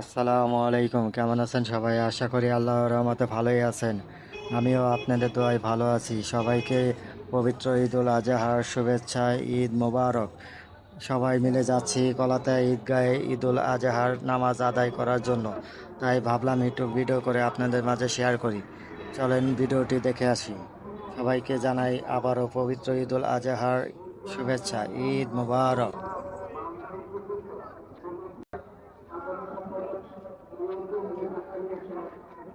আসসালামু আলাইকুম, কেমন আছেন সবাই? আশা করি আল্লাহর রহমতে ভালোই আছেন। আমিও আপনাদের দোয়ায় ভালো আছি। সবাইকে পবিত্র ঈদ উল আজহার শুভেচ্ছা, ঈদ মোবারক। সবাই মিলে যাচ্ছি কলাতে ঈদগাহে ঈদ উল আজহার নামাজ আদায় করার জন্য। তাই ভাবলাম একটু ভিডিও করে আপনাদের মাঝে শেয়ার করি। চলেন ভিডিওটি দেখে আসি। সবাইকে জানাই আবারও পবিত্র ঈদ উল আজহার শুভেচ্ছা, ঈদ মোবারক।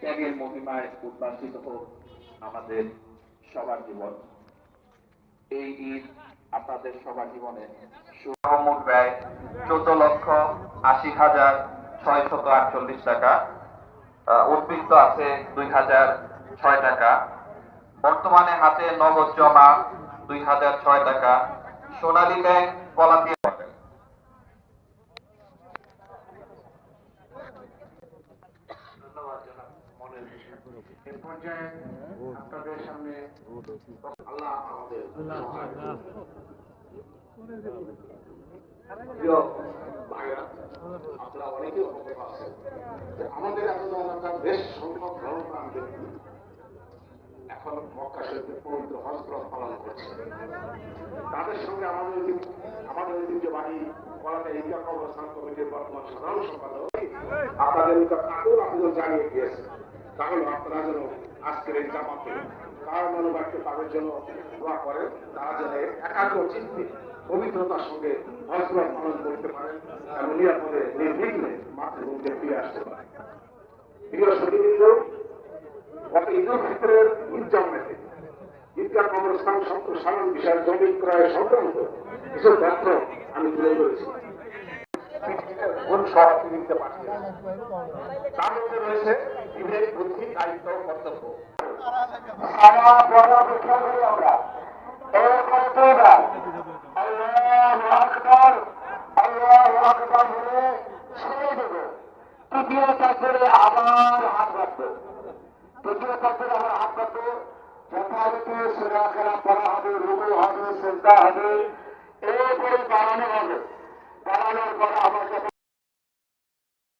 ত্যাগের মহিমায় উদ্ভাসিত হোক আমাদের সবার জীবন। এই ঈদ আপনাদের সবার জীবনে সুমূল ব্যয়, চোদ্দ লক্ষ আশি হাজার ছয় শত আটচল্লিশ টাকা উদ্বৃত্ত আছে দুই হাজার ছয় টাকা। বর্তমানে হাতে নগদ জমা দুই হাজার ছয় টাকা। সোনালী ব্যাংক কলাপিয়া জনাব এ পর্যায়ে আপনাদের সামনে আল্লাহ আমাদের আপনারা আছেন। আমরা বেশ সংখ্যক ধর্মপ্রাণ ব্যক্তি এখন মক্কা শরীফে পবিত্র হজরত পালন করছে। তাদের সঙ্গে আমাদের আমাদের ঐতিহ্যবাহী কলাতে ইন্ডিয়া কবরস্থান কমিটির বর্তমান সাধারণ সম্পাদক আপনাদের নিকট আকুল আবেদন জানিয়ে গিয়েছে তাহলে আপনারা যেন আজকের এই জামাতে কার মনোবাক্য তাদের জন্য দোয়া করেন। তারা যেন একাগ্র চিত্তে পবিত্রতার সঙ্গে হজরত পালন করতে পারেন এবং নিরাপদে নির্বিঘ্নে মাতৃভূমিতে ফিরে আসতে আমি তুলে তার মধ্যে রয়েছে দায়িত্ব কর্তব্য। সারা বড় অপেক্ষা করি আমরা তৃতীয় তারপরে আবার হাত রাখব তৃতীয় তারপরে আমার হাত রাখব যথারীতি সেরা খেলা পড়া হবে রুগু হবে, চিন্তা হবে।